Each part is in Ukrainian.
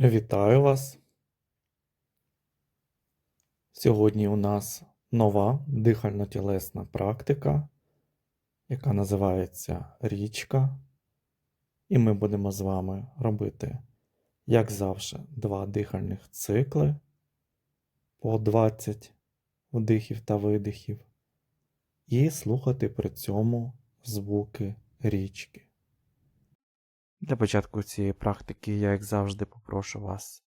Вітаю вас! Сьогодні у нас нова дихально-тілесна практика, яка називається річка. І ми будемо з вами робити, як завжди, два дихальних цикли по 20 вдихів та видихів, і слухати при цьому звуки річки. Для початку цієї практики я, як завжди, попрошу вас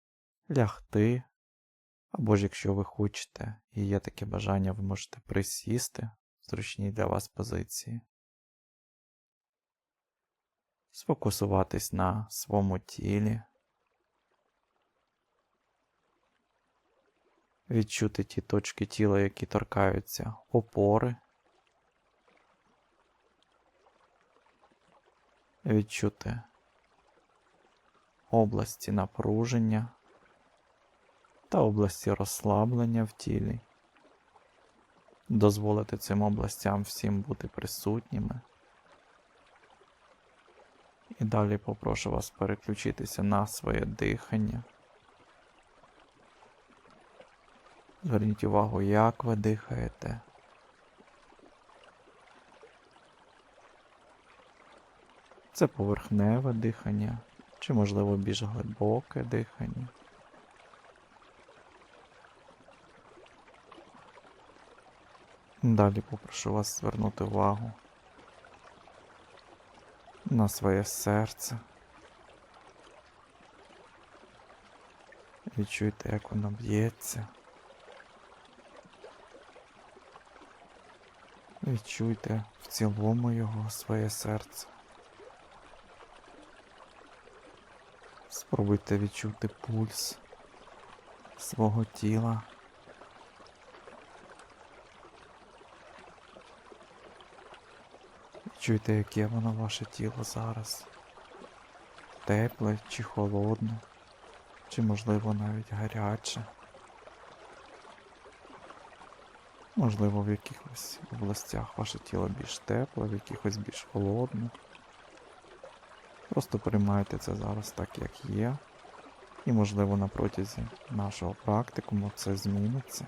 лягти, або ж якщо ви хочете і є таке бажання, ви можете присісти в зручній для вас позиції. Сфокусуватись на своєму тілі, відчути ті точки тіла, які торкаються опори. Відчути області напруження та області розслаблення в тілі. Дозволити цим областям всім бути присутніми. І далі попрошу вас переключитися на своє дихання. Зверніть увагу, як ви дихаєте. Це поверхневе дихання, чи, можливо, більш глибоке дихання. Далі попрошу вас звернути увагу на своє серце. Відчуйте, як воно б'ється. Відчуйте в цілому його своє серце. Спробуйте відчути пульс свого тіла. Відчуйте, яке воно ваше тіло зараз. Тепле чи холодне, чи можливо навіть гаряче. Можливо, в якихось областях ваше тіло більш тепле, в якихось більш холодне. Просто приймайте це зараз так, як є. І, можливо, на протязі нашого практикуму це зміниться.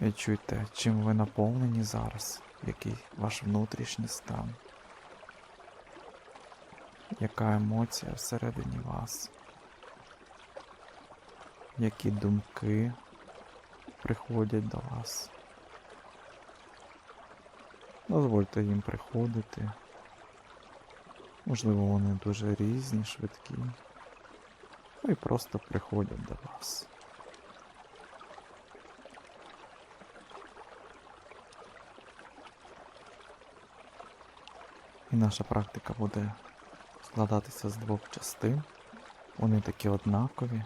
Відчуйте, чим ви наповнені зараз, який ваш внутрішній стан, яка емоція всередині вас, які думки приходять до вас. Дозвольте їм приходити. Можливо, вони дуже різні, швидкі. І просто приходять до вас. І наша практика буде складатися з двох частин. Вони такі однакові.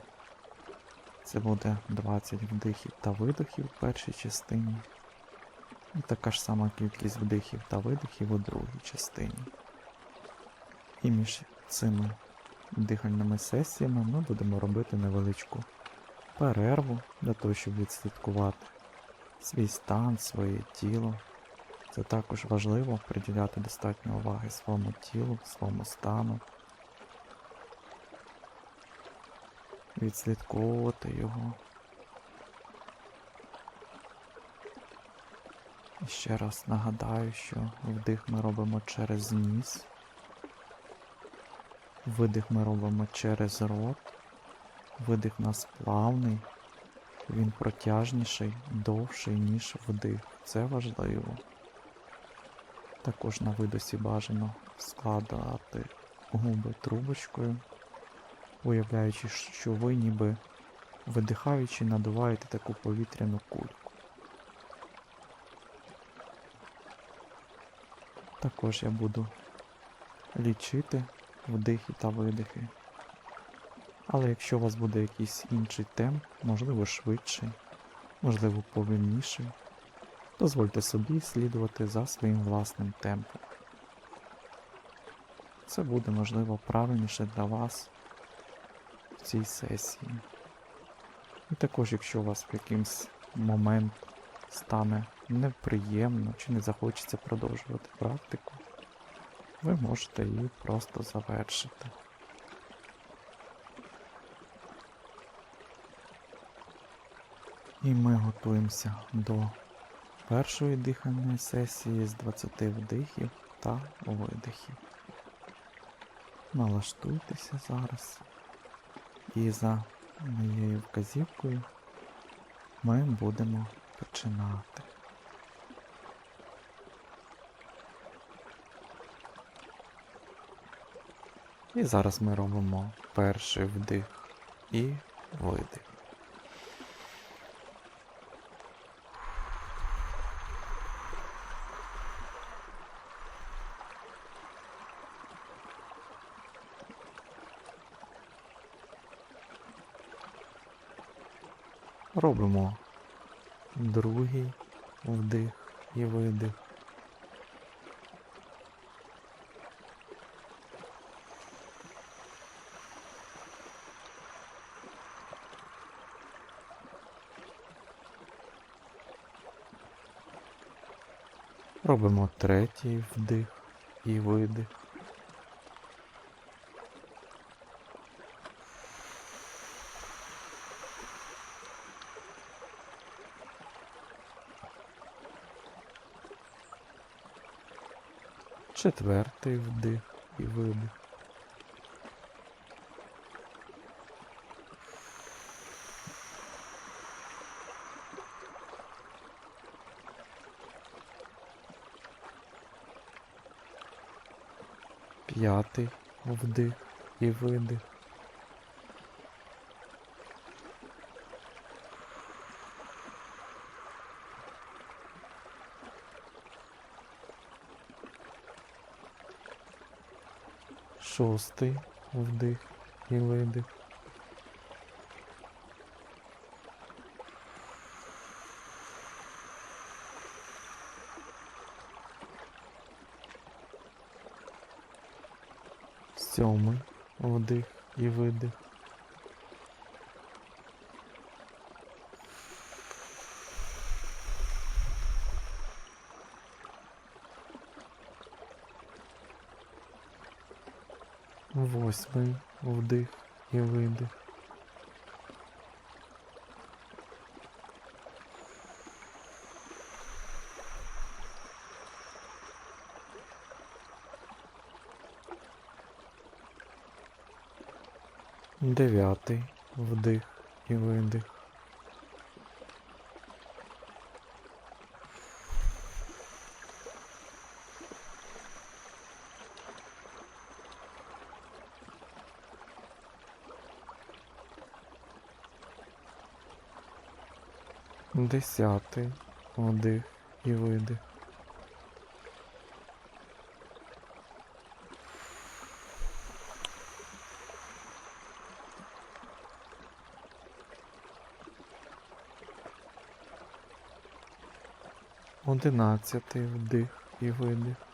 Це буде 20 вдихів та видохів в першій частині. І така ж сама кількість вдихів та видихів у другій частині. І між цими дихальними сесіями ми будемо робити невеличку перерву для того, щоб відслідкувати свій стан, своє тіло. Це також важливо приділяти достатньо уваги своєму тілу, своєму стану, відслідковувати його. Ще раз нагадаю, що вдих ми робимо через ніс, видих ми робимо через рот, видих у нас плавний, він протяжніший, довший, ніж вдих. Це важливо. Також на видосі бажано складати губи трубочкою, уявляючи, що ви ніби видихаючи надуваєте таку повітряну кульку. Також я буду лічити вдихи та видихи. Але якщо у вас буде якийсь інший темп, можливо швидший, можливо повільніший, дозвольте собі слідувати за своїм власним темпом. Це буде, можливо, правильніше для вас в цій сесії. І також, якщо у вас в якийсь момент стане неприємно чи не захочеться продовжувати практику, ви можете її просто завершити. І ми готуємося до першої дихальної сесії з 20 вдихів та видихів. Налаштуйтеся зараз. І за моєю вказівкою ми будемо починати. І зараз ми робимо перший вдих і видих. Робимо другий вдих і видих. Робимо третій вдих і видих. Четвертий вдих і видих. Вдих і видих. Шостий вдих і видих. Сьомий вдих і видих. Восьмий вдих і видих. Дев'ятий вдих і видих. Десятий вдих і видих. Одинадцятий вдих і видих.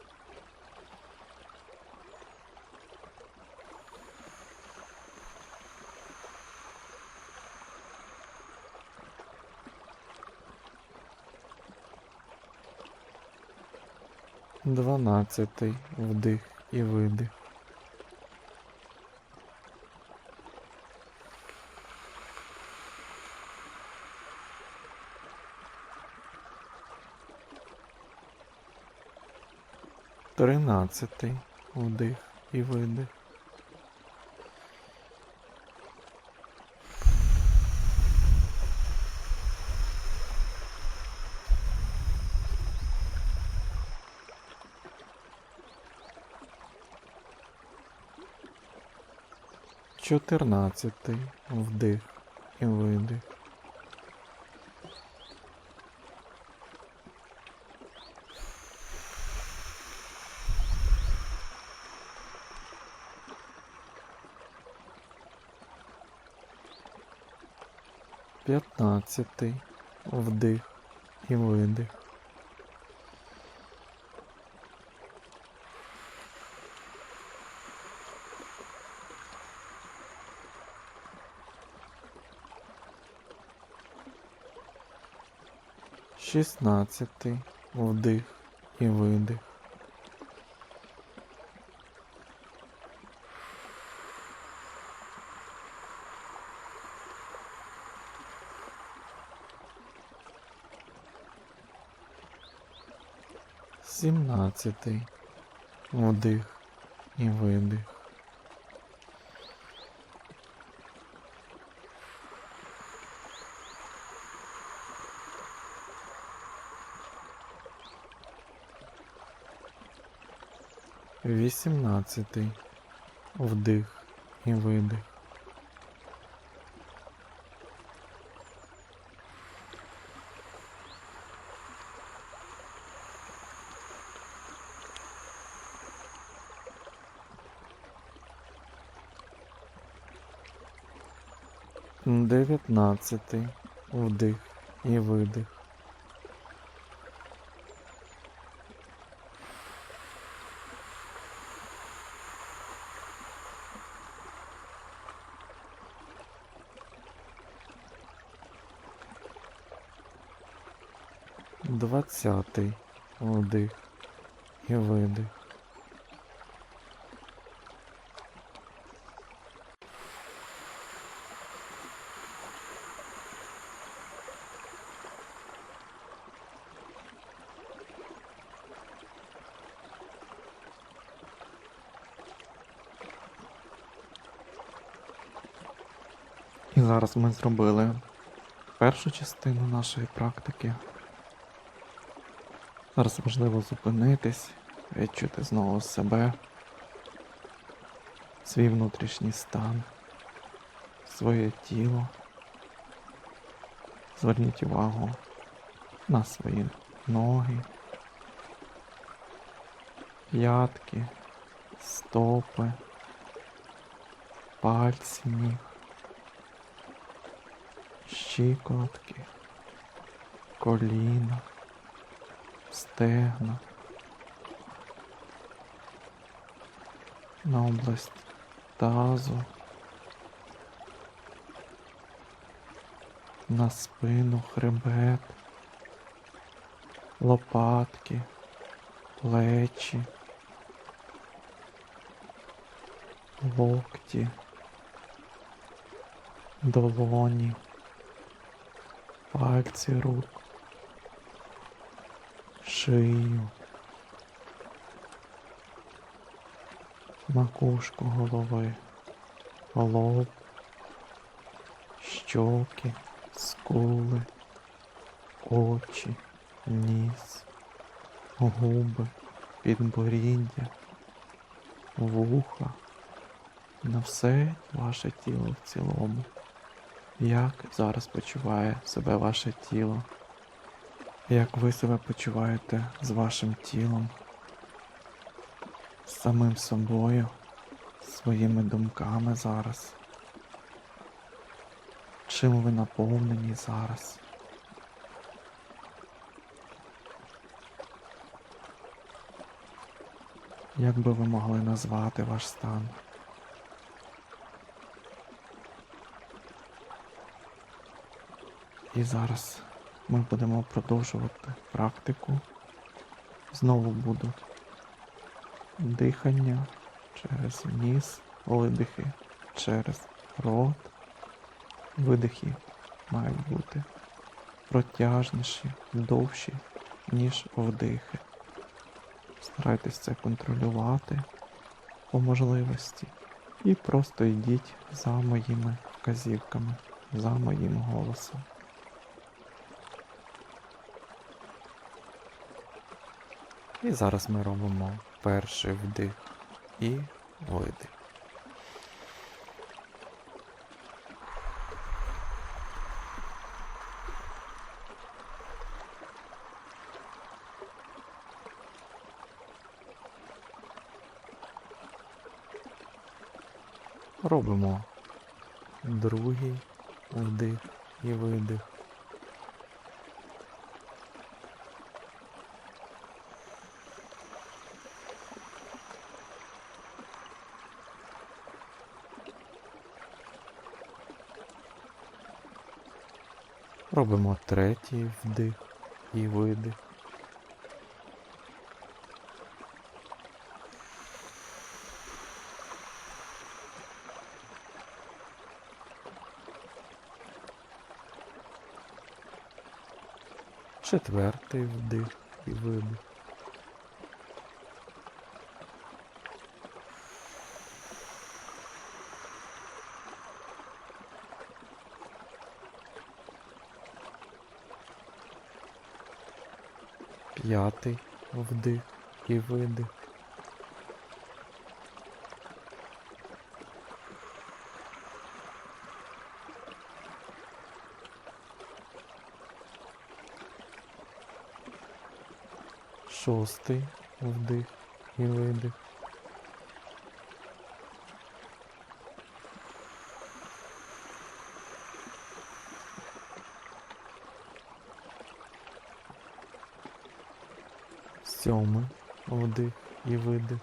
Дванадцятий вдих і видих. Тринадцятий вдих і видих. Чотирнадцятий вдих і видих. П'ятнадцятий вдих і видих. Шістнадцятий вдих і видих. Сімнадцятий вдих і видих. Вісімнадцятий. Вдих і видих. Дев'ятнадцятий. Вдих і видих. Двадцятий. Вдих і видих. І зараз ми зробили першу частину нашої практики. Зараз важливо зупинитись, відчути знову себе, свій внутрішній стан, своє тіло. Зверніть увагу на свої ноги, п'ятки, стопи, пальці ніг, щиколотки, коліна стегна, на область тазу, на спину, хребет, лопатки, плечі, локті, долоні, пальці рук шию, макушку голови, лоб, щоки, скули, очі, ніс, губи, підборіддя, вуха, на все ваше тіло в цілому. Як зараз почуває себе ваше тіло? Як ви себе почуваєте з вашим тілом, з самим собою, своїми думками зараз? Чим ви наповнені зараз? Як би ви могли назвати ваш стан? І зараз ми будемо продовжувати практику. Знову буду дихання через ніс, видихи через рот. Видихи мають бути протяжніші, довші, ніж вдихи. Старайтесь це контролювати по можливості і просто йдіть за моїми вказівками, за моїм голосом. І зараз ми робимо перший вдих і видих. Робимо другий вдих і видих. Робимо третій вдих і видих. Четвертий вдих і видих. П'ятий вдих і видих. Шостий вдих і видих. Сьомий вдих і видих.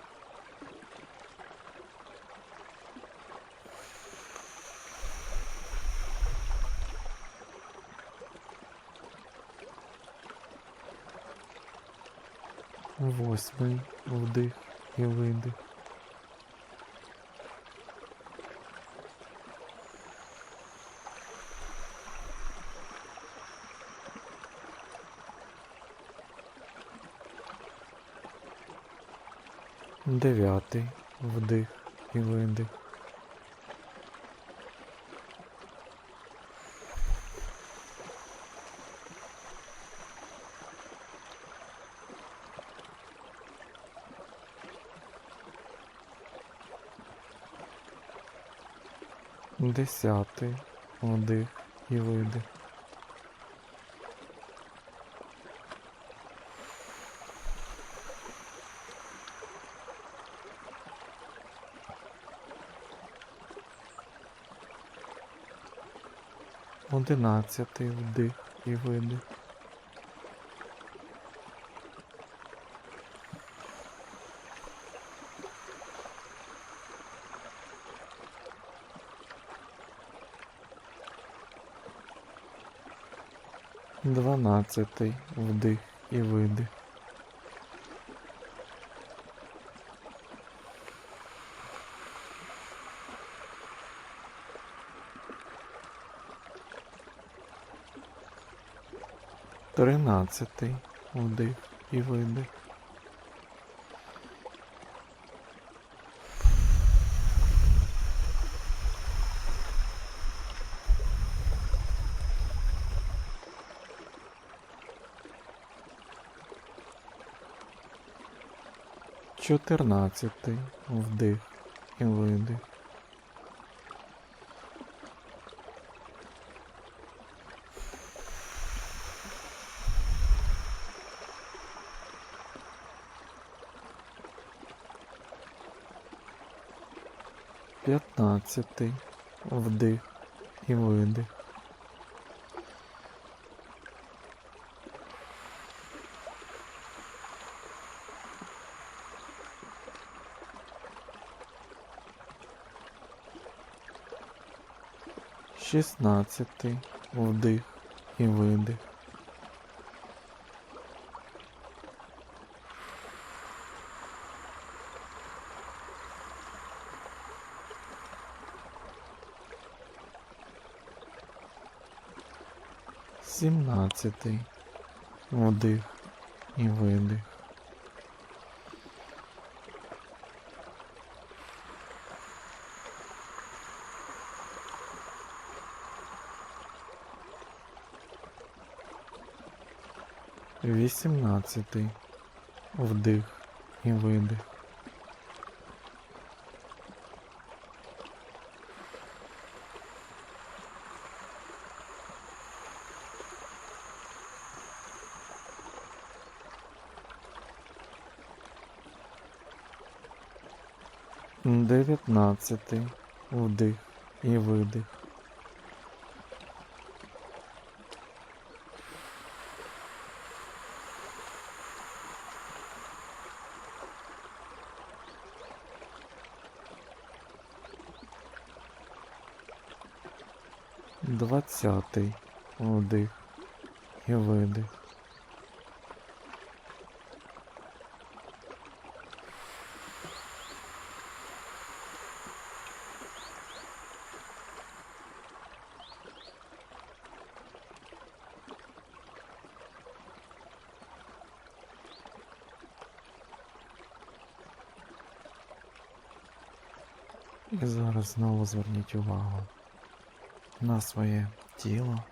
Восьмий вдих і видих. Дев'ятий вдих і видих. Десятий вдих і видих. Одинадцятий вдих і видих. Дванадцятий вдих і видих. Тринадцятий вдих і видих. Чотирнадцятий вдих і видих. П'ятнадцятий вдих і видих. Шістнадцятий вдих і видих. Сімнадцятий вдих і видих. Вісімнадцятий вдих і видих. Дев'ятнадцятий вдих і видих. Двадцятий вдих і видих. І зараз знову зверніть увагу на своє тіло.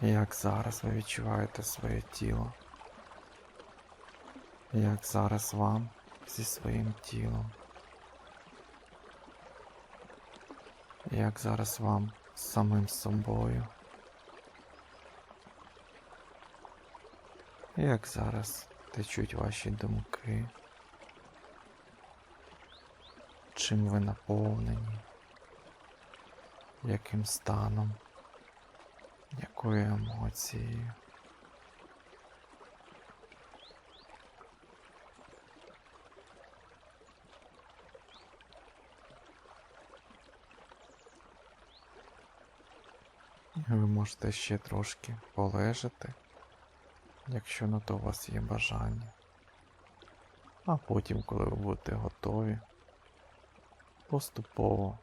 Як зараз ви відчуваєте своє тіло? Як зараз вам зі своїм тілом? Як зараз вам з самим собою? Як зараз течуть ваші думки? Чим ви наповнені? Яким станом? Якою емоцією? Ви можете ще трошки полежати, якщо на то у вас є бажання. А потім, коли ви будете готові, поступово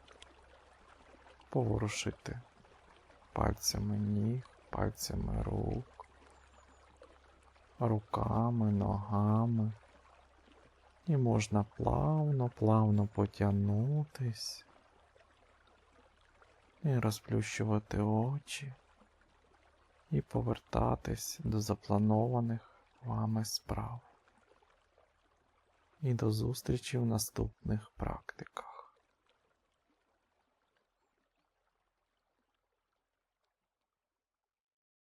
поворушити пальцями ніг, пальцями рук, руками, ногами. І можна плавно, плавно потягнутись і розплющувати очі і повертатись до запланованих вами справ. І до зустрічі в наступних практиках.